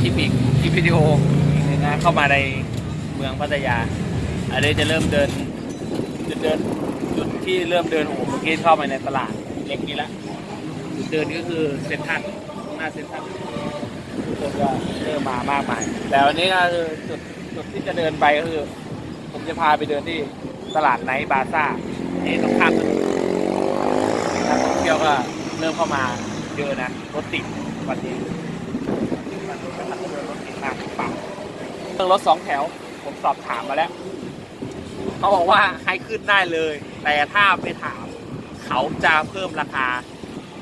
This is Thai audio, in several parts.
คลิปอีกคลิปวิดีโอนะเข้ามาในเมืองพัทยาอันนี้จะเริ่มเดินจะเดินจุดที่เริ่มเดินโอ้โหเมื่อกี้เข้าไปในตลาดเล็กนี้ละจุดเดินก็คือเซ็นทรัลหน้าเซ็นทรัลคนก็เริ่มมามากมายแต่วันนี้ก็คือจุดจุดที่จะเดินไปก็คือ ผมจะพาไปเดินที่ตลาดไนท์บาซ่าที่ตรงข้ามถนนนักท่องเที่ยวก็เริ่มเข้ามาเยอะนะรถติดวันนี้นี้ก็ทำให้รถติดมากปัง เรื่องรถสองแถวผมสอบถามมาแล้ว เขาบอกว่าให้ขึ้นได้เลย แต่ถ้าไปถาม เขาจะเพิ่มราคา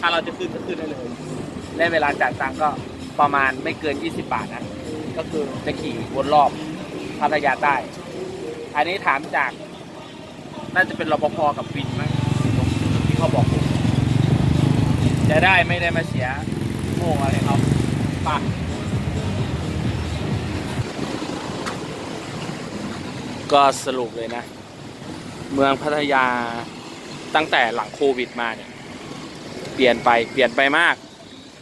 ถ้าเราจะขึ้นก็ขึ้นได้เลย และเวลาจ่ายตังค์ก็ประมาณไม่เกิน 20 บาทนะ ก็คือจะขี่วนรอบพัทยาใต้ อันนี้ถามจาก น่าจะเป็นรปภกับวินมั้งที่เขาบอกผมจะได้ไม่ได้มาเสียโง่อะไรเขาปะก็ ก็สรุปเลยนะ เมืองพัทยาตั้งแต่หลังโควิดมาเนี่ย เปลี่ยนไปเปลี่ยนไปมาก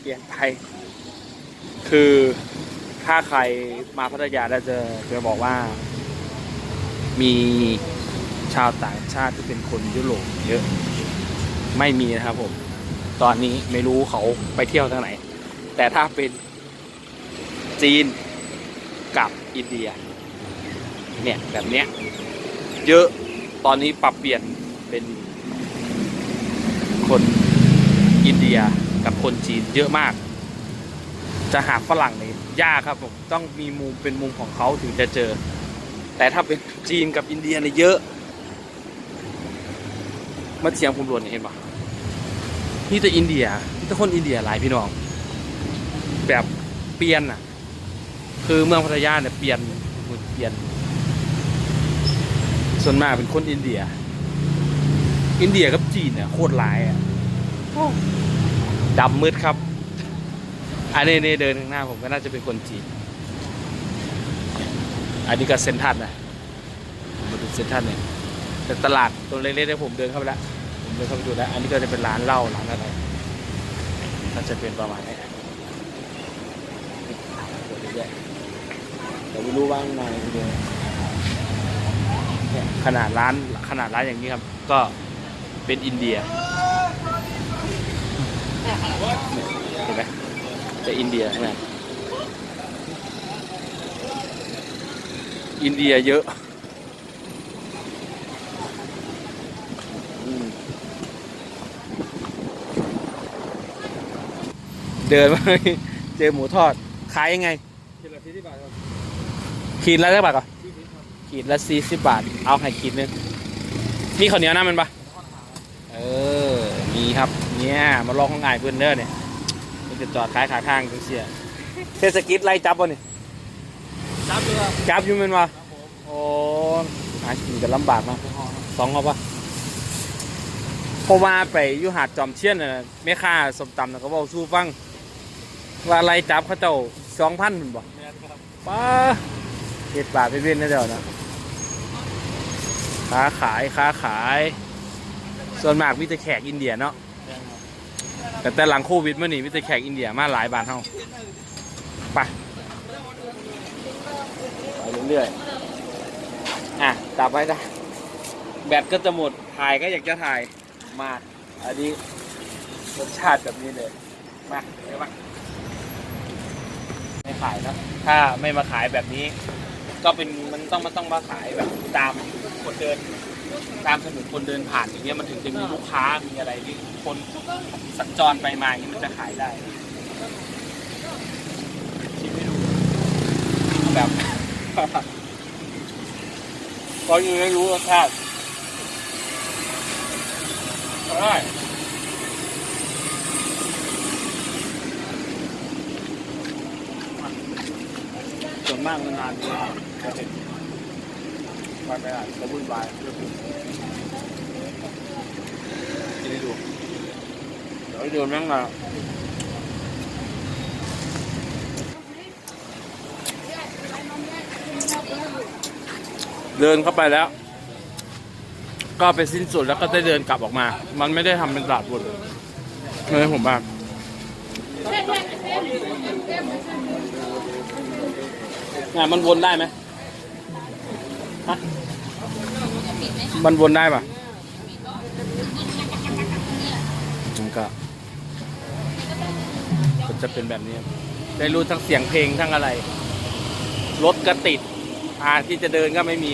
เปลี่ยนไป คือถ้าใครมาพัทยาแล้วจะจะบอกว่า มีชาวต่างชาติที่เป็นคนยุโรปเยอะ ไม่มีนะครับผม ตอนนี้ไม่รู้เขาไปเที่ยวทางไหน แต่ถ้าเป็นจีนกับอินเดีย เนี่ยแบบเนี้ยเยอะตอนนี้ปรับเปลี่ยนเป็นคนอินเดียกับคนจีนเยอะมาก จะหาฝรั่งเนี่ยยากครับผมต้องมีมุมเป็นมุมของเขาถึงจะเจอ แต่ถ้าเป็นจีนกับอินเดียเนี่ยเยอะ มาเทียงผมรวนเนี่ยเห็นปะนี่แต่อินเดียนี่แต่คนอินเดียหลายพี่น้อง แบบเปลี่ยนอะ คือเมืองพัทยาเนี่ยเปลี่ยนเปลี่ยน ส่วนมากเป็นคนอินเดีย อินเดียกับจีนเนี่ยโคตรหลายอะดำมืดครับ อันนี้นี่เดินข้างหน้าผมก็น่าจะเป็นคนจีน อันนี้ก็เซนทันนะมาดูเซนทันเนี่ยแต่ตลาดตัวเล็กๆเนี่ผมเดินเข้าไปแล้ว ผมเดินเข้าไปดูแล้ว อันนี้ก็จะเป็นร้านเหล้าร้านอะไรน่าจะเป็นประมาณนี้เดี๋ยวเยอะๆแต่ไม่รู้ว่าข้างในเป็นยังไงเนี่ย ขนาดร้านขนาดร้านอย่างนี้ครับ ก็เป็นอินเดียเนี่ยเห็นไหมจะอินเดียใช่ไหมอินเดียเยอะอืมเดินมาเจอหมูทอดขายยังไงกิโลที่ที่บาทครับขีดละเท่าไหร่ก่อนที่ที่ครับ ขีดละสี่สิบบาท เอาให้ขีดนึงนี่ข้าวเหนียวน้ำมันปะเออมีครับเนี่ยมาลองของง่ายเพื่อนเด้อเนี่ยมันจะจอดขายขาข้างจังเสียเทศกิจไล่จับวะนี่จับเลยครับจับอยู่แมันวะครับผมโอ้หากินกันลำบากนะสองเอาปะเพราะว่าไปอยู่หาดจอมเชียนน่ะแม่ค้าสมตำน่ะก็บอกสู้ฟัง ว่าไล่จับเขาเจ้าสองพันมันบ่แม่นครับป้าเจ็ดบาทไปเว้นนะเดี๋ยวนะ ค้าขายค้าขาย ส่วนมากมีแต่แขกอินเดียเนาะแต่แต่หลังโควิดเมื่อนี้มีแต่แขกอินเดียมาหลายบาทเท่าไปไปเรื่อยๆอะตับไว้ได้แบตก็จะหมดถ่ายก็อยากจะถ่ายมาอันนี้รสชาติแบบนี้เลยมาเดี๋ยวมาไม่ขายนะถ้าไม่มาขายแบบนี้ ก็เป็นมันต้องมันต้องมาขายแบบตาม คนเดิน ตามถนนคนเดินผ่านอย่างเงี้ยมันถึงจะมีลูกค้ามีอะไรที่คนสัญจรไปมาอย่างเงี้ยมันจะขายได้ชิมให้ดูแบบพออยู่ให้รู้รสชาติอร่อยส่วนมากนานๆนี้จะเห็น ไปไปอ่านจะวุ่นวายเรื่องกินให้ดูเดี๋ยวให้ดูแม่งมาเดินเข้าไปแล้ว ก็ไปสิ้นสุดแล้วก็ได้เดินกลับออกมา มันไม่ได้ทำเป็นตลาดวนเลยเลยผมว่างงานมันวนได้ไหมฮะ มันวนได้ปะมันก็ก็จะเป็นแบบนี้ครับได้รู้ทั้งเสียงเพลงทั้งอะไร รถก็ติดอ่าที่จะเดินก็ไม่มี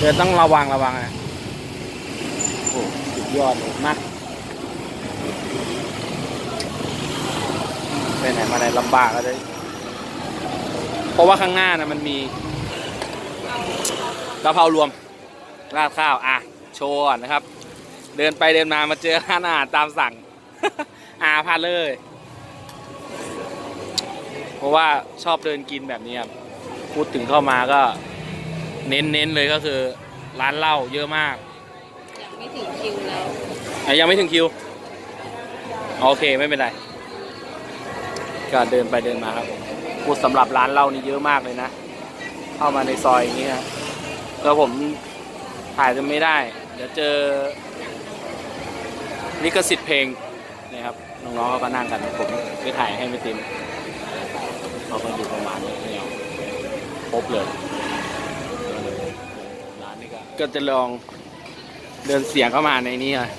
เดินต้องระวังระวังนะโอ้สุดยอดเลยมากไปไหนมาไหนลำบากเลยเพราะว่าข้างหน้านะมันมี กะเพรารวมราดข้าวอะโชว์ก่อนนะครับ เดินไปเดินมามาเจอร้านอาหารตามสั่งอ่าพลาดเลย เพราะว่าชอบเดินกินแบบนี้ครับพูดถึงเข้ามาก็เน้นเน้นๆเลยก็คือ ร้านเหล้าเยอะมากยังไม่ถึงคิวแล้วอะยังไม่ถึงคิว โอเคไม่เป็นไรก็เดินไปเดินมาครับผมพูดสำหรับร้านเหล้านี่เยอะมากเลยนะ เข้ามาในซอยอย่างนี้ครับ แล้วผมถ่ายจะไม่ได้ เดี๋ยวเจอลิขสิทธิ์เพลงนี่ครับน้องๆเขาก็นั่งกันผมไปถ่ายให้ไม่ติมเขาก็อยู่ประมาณนี้ไม่เอาครบเลยร้านนี้ก็ก็จะลองเดินเสียงเข้ามาในนี้เลย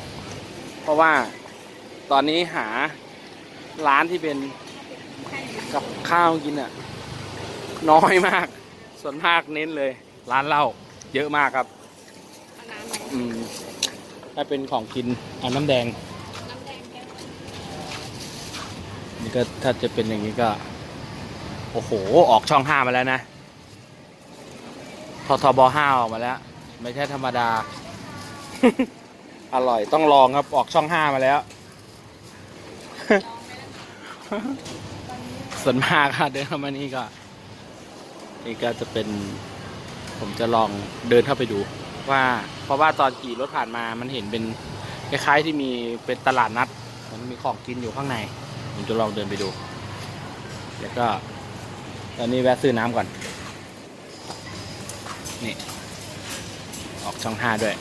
เพราะว่าตอนนี้หาร้านที่เป็นกับข้าวกินอะ น้อยมาก ส่วนมากเน้นเลย ร้านเหล้า เยอะมากครับน้ำไหนอืมถ้าเป็นของกินเอาน้ำแดงน้ำแดงแก้วนี่ก็ถ้าจะเป็นอย่างนี้ก็ โอ้โห ออกช่องห้ามาแล้วนะททบห้าออกมาแล้ว ไม่ใช่ธรรมดา อร่อยต้องลองครับ ออกช่องห้ามาแล้วส่วนมากค่ะเดินเข้ามานี่ก็ นี่ก็จะเป็น ผมจะลองเดินเข้าไปดู ว่าเพราะว่าตอนขี่รถผ่านมามันเห็นเป็นคล้ายๆที่มีเป็นตลาดนัด มันมีของกินอยู่ข้างใน ผมจะลองเดินไปดู แล้วก็ ตอนนี้แวะซื้อน้ำก่อน นี่ ออกช่องห้าด้วย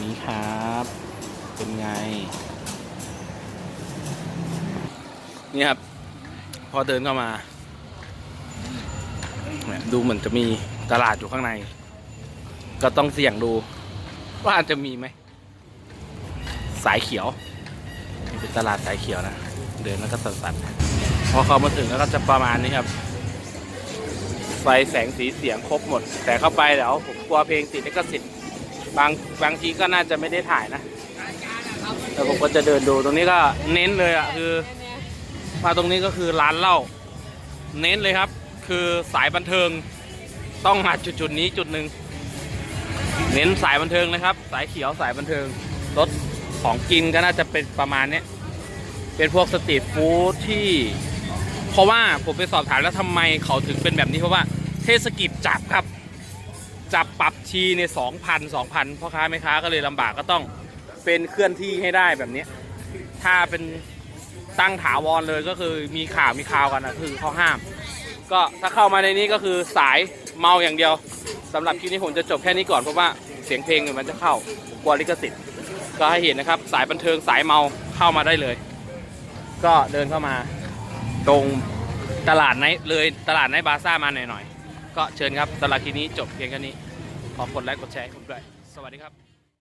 นี่ครับ เป็นไง นี่ครับ พอเดินเข้ามา ดูเหมือนจะมีตลาดอยู่ข้างใน ก็ต้องเสี่ยงดู ว่าจะมีไหม สายเขียวนี่เป็นตลาดสายเขียวนะ เดินแล้วก็สั่นๆพอเขามาถึงแล้วก็จะประมาณนี้ครับ ไฟแสงสีเสียงครบหมด แต่เข้าไปเดี๋ยวผมกลัวเพลงติดลิขสิทธิ์บางบางทีก็น่าจะไม่ได้ถ่ายนะแต่ผมก็จะเดินดูตรงนี้ก็เน้นเลยอะคือ มาตรงนี้ก็คือร้านเหล้าเน้นเลยครับ คือสายบันเทิงต้องมาจุดจุดๆนี้จุดหนึ่งเน้นสายบันเทิงเลยครับ สายเขียวสายบันเทิงรถของกินก็น่าจะเป็นประมาณนี้เป็นพวกสตรีทฟู้ดที่ เพราะว่าผมไปสอบถามแล้วทำไมเขาถึงเป็นแบบนี้เพราะว่าเทศกิจจับครับ จับปรับทีในสองพันสองพันพ่อค้าแม่ค้าก็เลยลำบากก็ต้องเป็นเคลื่อนที่ให้ได้แบบนี้ถ้าเป็นตั้งถาวรเลยก็คือมีข่าวมีข่าวกันนะคือเขาห้าม ก็ถ้าเข้ามาในนี้ก็คือสายเมาอย่างเดียวสำหรับคลิปนี้ผมจะจบแค่นี้ก่อนเพราะว่าเสียงเพลงเนี่ยมันจะเข้ากลัวลิขสิทธิ์ก็ให้เห็นนะครับ สายบันเทิงสายเมาเข้ามาได้เลย ก็เดินเข้ามา ตรงตลาดไนเลยตลาดไนบาซ่ามาหน่อยๆก็เชิญครับสำหรับคลิปนี้จบเพียงแค่นี้ขอกดไลค์กดแชร์ให้ผมด้วยสวัสดีครับ